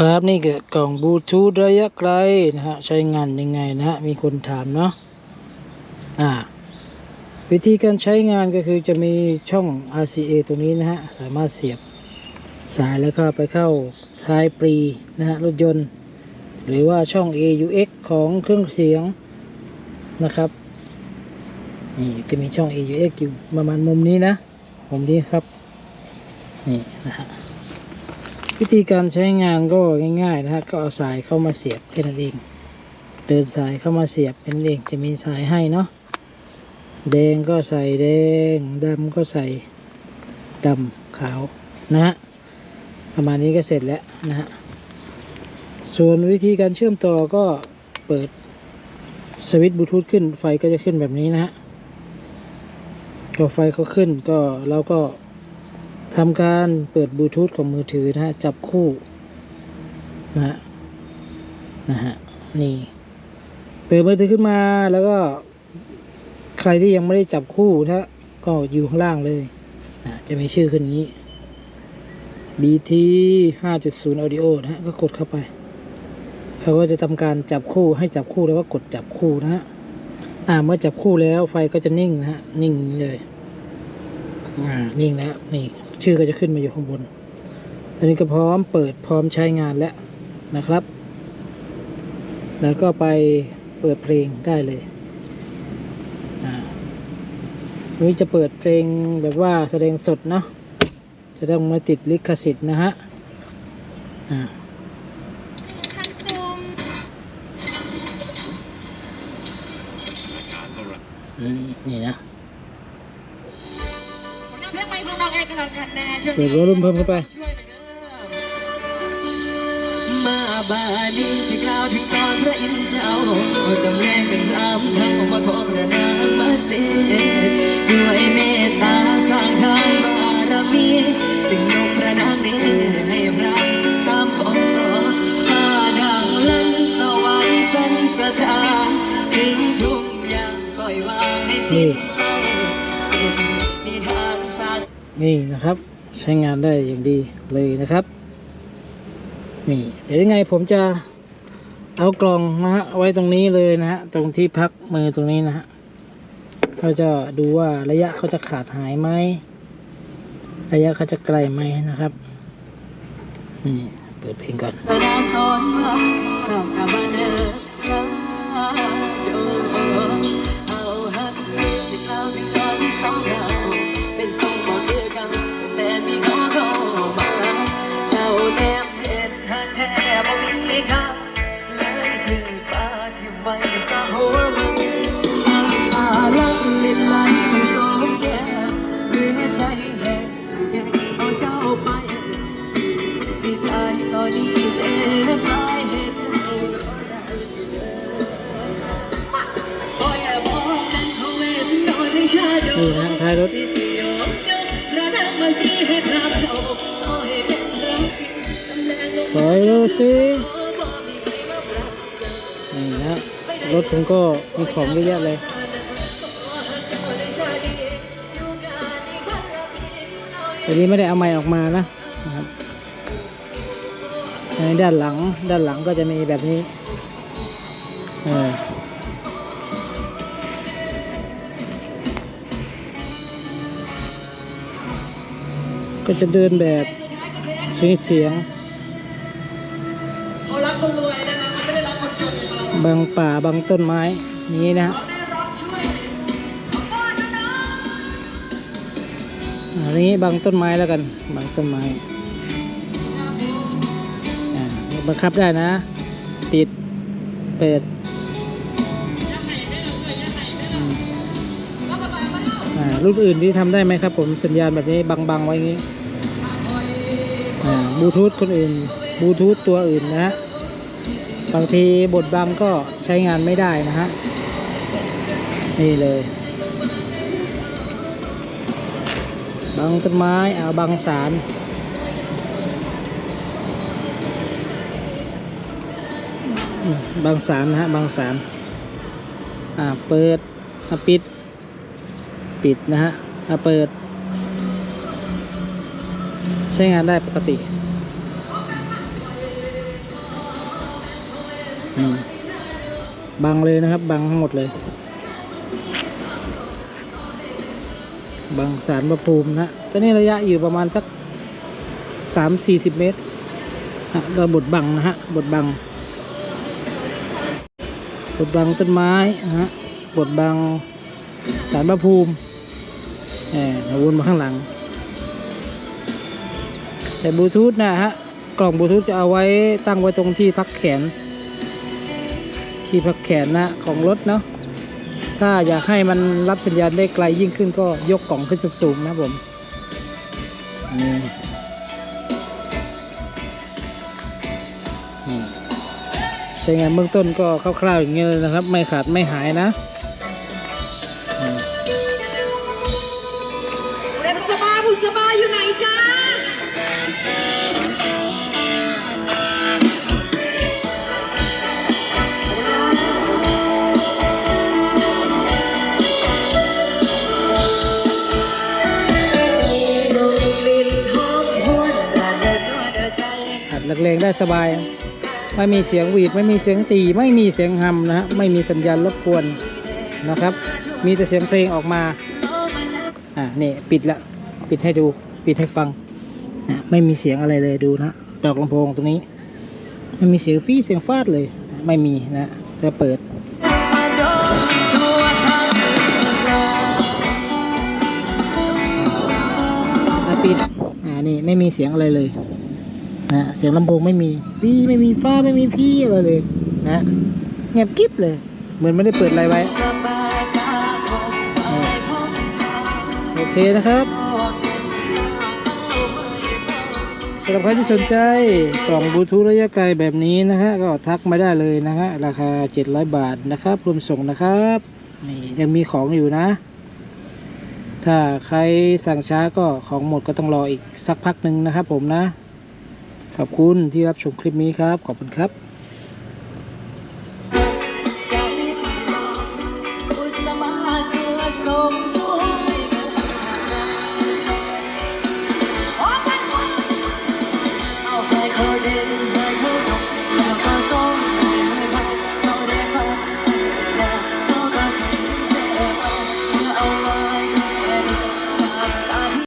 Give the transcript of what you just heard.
ครับนี่คือกล่องบลูทูธระยะไกลนะฮะใช้งานยังไงนะฮะมีคนถามเนาะอ่าวิธีการใช้งานก็คือจะมีช่อง RCA ตรงนี้นะฮะสามารถเสียบสายแล้วก็ไปเข้าท้ายปรีนะฮะรถยนต์ หรือว่าช่อง AUX ของเครื่องเสียงนะครับนี่จะมีช่อง AUX อยู่ประมาณมุมนี้นะมุมนี้ครับนี่นะฮะ วิธีการใช้งานก็ง่ายๆนะฮะก็เอาสายเข้ามาเสียบแค่นั้นเอง เดินสายเข้ามาเสียบแค่นั้นเองจะมีสายให้เนาะแดงก็ใส่แดงดำก็ใส่ดำขาวนะฮะประมาณนี้ก็เสร็จแล้วนะฮะส่วนวิธีการเชื่อมต่อก็เปิดสวิตช์บลูทูธขึ้นไฟก็จะขึ้นแบบนี้นะฮะก็ไฟเขาขึ้นก็เราก็ ทำการเปิดบลูทูธของมือถือนะฮะ จับคู่นะฮะนะฮะนี่ เปิดมือถือขึ้นมาแล้วก็ ใครที่ยังไม่ได้จับคู่นะฮะก็อยู่ข้างล่างเลยนะจะมีชื่อขึ้นนี้ BT 570 Audio นะฮะ ก็กดเข้าไปเขาก็จะทำการจับคู่ให้จับคู่แล้วก็กดจับคู่นะฮะอ่าเมื่อจับคู่แล้วไฟก็จะนิ่งนะฮะ นิ่งเลย อ่านิ่งแล้วนี่ชื่อก็จะขึ้นมาอยู่ข้างบน อันนี้ก็พร้อมเปิดพร้อมใช้งานแล้วนะครับ แล้วก็ไปเปิดเพลงได้เลยอ่าวันนี้จะเปิดเพลงแบบว่าแสดงสดเนาะจะต้องมาติดลิขสิทธิ์นะฮะอ่าอืมนี่นะ เพลงใหม่ของน้องเอกกันแล้วกันนะช่วยเปิดวอลลุ่มเพิ่มเข้าไป ช่วยหน่อยเด้อมาบานี้สิกล่าวถึงตอนพระอินทร์เจ้าจำแรงเป็นรามเท่ามาขอพระนางมาเสด็จช่วยเมตตาสร้างทางบารมีจึงยกพระนางนี้ให้พระตามขอข้าดังลั่นสวรรค์สันสถานทิ้งทุกอย่างปล่อยวางให้สิ้นไปเป็น นี่นะครับ ใช้งานได้อย่างดีเลยนะครับ นี่เดี๋ยวยังไงผมจะเอากล่องนะฮะไว้ตรงนี้เลยนะฮะตรงที่พักมือตรงนี้นะฮะเราจะดูว่าระยะเขาจะขาดหายไหมระยะเขาจะไกลไหมนะครับนี่เปิดเพลงก่อนสอนสอบกับเนอชาโด โอ้ยเป็นเรื่องที่ตำแหน่งลงปล่อยเร็วสิบ่มีใครมาปรับนี่นะฮะรถผมก็มีของเยอะแยะเลยอันนี้ไม่ได้เอาไม้ออกมานะนะครับด้านหลังด้านหลังก็จะมีแบบนี้ เออ ก็จะเดินแบบเสียงเสียงเขารักคนรวยนะคะเขาไม่ได้รักคนจนนะคะบางป่าบางต้นไม้นี้นะฮะเขาได้รับช่วยขอโทษนะน้องอันนี้บางต้นไม้แล้วกัน บางต้นไม้อ่าบังคับได้นะ ปิดเปิดอืมอ่ารุ่นอื่นที่ทำได้ไหมครับผมสัญญาณแบบนี้บังๆไว้อย่างนี้อ่า บลูทูธคนอื่นบลูทูธตัวอื่นนะฮะบางทีบทบังก็ใช้งานไม่ได้นะฮะ นี่เลยบางต้นไม้เอาบางสารบางสารนะฮะบางสารอ่าเปิดอ่าปิด ปิดนะฮะอ่าเปิด ใช้งานได้ปกติบังเลยนะครับ บังทั้งหมดเลย บังสารพระภูมินะฮะตอนนี้ระยะอยู่ประมาณสักสามสี่สิบเมตรฮะเราบดบังนะฮะบดบังบดบังต้นไม้นะฮะบดบังสารพระภูมิแหมเราวนมาข้างหลัง แต่บลูทูธนะฮะกล่องบลูทูธจะเอาไว้ตั้งไว้ตรงที่พักแขน ที่พักแขนนะของรถเนาะถ้าอยากให้มันรับสัญญาณได้ไกลยิ่งขึ้นก็ยกกล่องขึ้นสูงๆนะผมนี่นี่ใช้งานเบื้องต้นก็คร่าวๆอย่างเงี้ยเลยนะครับ ไม่ขาดไม่หายนะ อัดแรงได้สบาย ไม่มีเสียงหวีด ไม่มีเสียงจีไม่มีเสียงฮัมนะฮะไม่มีสัญญาณรบกวนนะครับ มีแต่เสียงเพลงออกมาอ่านี่ปิดละปิดให้ดูปิดให้ฟังนะไม่มีเสียงอะไรเลยดูนะดอกลำโพงตรงนี้ไม่มีเสียงฟีเสียงฟาดเลยไม่มีนะจะเปิดปิดอ่านี่ไม่มีเสียงอะไรเลย นะเสียงลำโพงไม่มีพี่ไม่มีฟ้าไม่มีพี่อะไรเลยนะเงียบกิ๊บเลย เหมือนไม่ได้เปิดอะไรไว้โอเคนะครับสำหรับใครที่สนใจกล่องบลูทูธระยะไกลแบบนี้นะฮะก็ทักมาได้เลยนะฮะราคา 700 บาทนะครับรวมส่งนะครับนี่ยังมีของอยู่นะ ถ้าใครสั่งช้าก็ของหมดก็ต้องรออีกสักพักหนึ่งนะครับผมนะ ขอบคุณที่รับชมคลิปนี้ครับ ขอบคุณครับ